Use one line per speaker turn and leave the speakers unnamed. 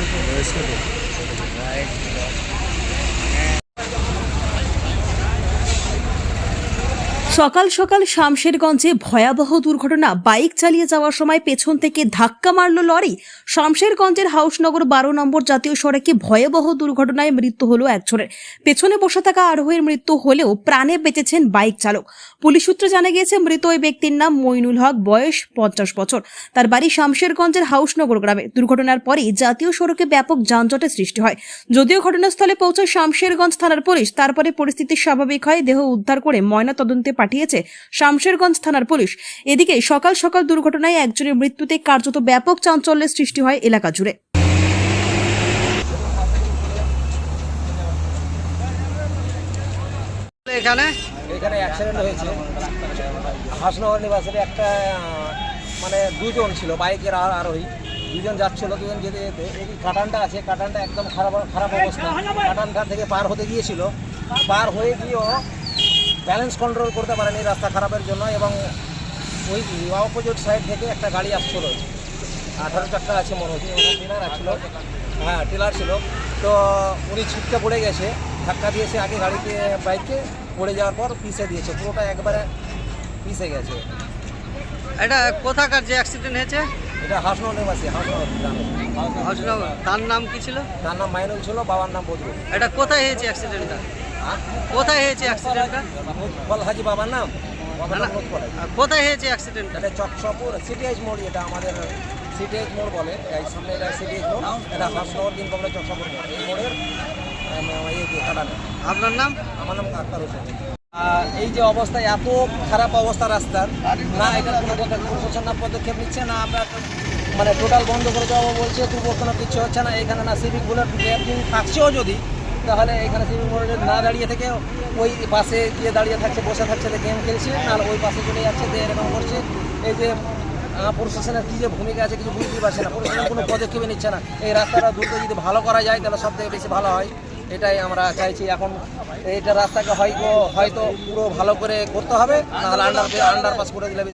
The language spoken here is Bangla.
Right. সকাল সকাল শামশেরগঞ্জে ভয়াবহ দুর্ঘটনা। বাইক চালিয়ে যাওয়ার সময় পেছন থেকে ধাক্কা মারল লরি। শামশেরগঞ্জের হাউসনগর বারো নম্বর জাতীয় সড়কে ভয়াবহ দুর্ঘটনায় মৃত্যু হলো একজনের। পেছনে বসে থাকা আরোহীর মৃত্যু হলেও প্রাণে বেঁচেছেন বাইক চালক। পুলিশ সূত্রে জানা গিয়েছে, মৃত ওই ব্যক্তির নাম মইনুল হক, বয়স পঞ্চাশ বছর। তার বাড়ি শামশেরগঞ্জের হাউসনগর গ্রামে। দুর্ঘটনার পরেই জাতীয় সড়কে ব্যাপক যানজটের সৃষ্টি হয়। যদিও ঘটনাস্থলে পৌঁছায় শামশেরগঞ্জ থানার পুলিশ, তারপরে পরিস্থিতি স্বাভাবিক হয়, দেহ উদ্ধার করে ময়না তদন্তে পাঠিয়েছে শামশেরগঞ্জ থানার পুলিশ। এদিকে সকাল সকাল দুর্ঘটনায় একজনের মৃত্যুতে কার্যত ব্যাপক চাঞ্চল্যের সৃষ্টি হয় এলাকা জুড়ে।
এখানে?
এখানে অ্যাক্সিডেন্ট হয়েছে। হাসনগর নিবাসের একটা মানে দুজন ছিল বাইকের আর আরোহী। দুজন যাচ্ছিল দুজন যেতে যেতে। এই কাটানটা আছে কাটানটা একদম খারাপ খারাপ অবস্থা। কাটানটা থেকে পার হতে গিয়েছিল। পার হয়ে গিয়েও ব্যালেন্স কন্ট্রোল করতে পারেনি রাস্তা খারাপের জন্য এবং ওই অপোজিট সাইড থেকে একটা গাড়ি আসছিল। আঠারো চাকা আছে মনে হচ্ছে টিলার আসছিল হ্যাঁ টিলার ছিল। তো উনি ছিটকে পড়ে গেছে, ধাক্কা দিয়েছে আগে গাড়িতে বাইকে পড়ে যাওয়ার পর পিষে দিয়েছে, পুরোটা একবারে পিষে গেছে।
এটা কোথাকার যে অ্যাক্সিডেন্ট হয়েছে?
এটা হাসনগর নিবাসী হাসনগর
হাসনগর তার নাম কি ছিল?
তার নাম মাইনুল ছিল বাবার নাম বদরুল।
এটা কোথায় হয়েছে অ্যাক্সিডেন্টটা কোথায় হয়েছে অ্যাক্সিডেন্টটা
ফল হাজি বাবার নাম।
কোথায় হয়েছে অ্যাক্সিডেন্টটা
এটা চকশপুর সিটিএইচ মোড় এটা আমাদের সিটিএইচ মোড় বলে। এই সামনে এটা সিটিএইচ মোড়। এটা হাসনগর দিন কমলে চকশপুর মোড়। এই মোড়ের ইয়ে
আপনার নাম?
আমার নাম আক্তার হোসেন। এই যে অবস্থা, এত খারাপ অবস্থা রাস্তার, না এটা কোনো প্রশাসন না পদক্ষেপ নিচ্ছে না, আমরা মানে টোটাল বন্ধ করে দেওয়া বলছে তবুও কোনো কিছু হচ্ছে না, এখানে না সিভিক বুলেট থাকছেও যদি, তাহলে এখানে সিভিক বুলেট না দাঁড়িয়ে থেকে, ওই পাশে গিয়ে দাঁড়িয়ে থাকছে, বসে থাকছে গেম খেলছে নাহলে ওই পাশে চলে যাচ্ছে যে এরকম করছে, এই যে প্রশাসনের কী যে ভূমিকা আছে কিছু বুঝতেই পারছে না, প্রশাসন কোনো পদক্ষেপই নিচ্ছে না, এই রাস্তাটা দ্রুত যদি ভালো করা যায়, তাহলে সব থেকে বেশি ভালো হয়। এটাই আমরা চাইছি। এখন এইটা রাস্তাকে হয়তো হয়তো পুরো ভালো করে করতে হবে, নাহলে আন্ডার আন্ডারপাস করে দিলে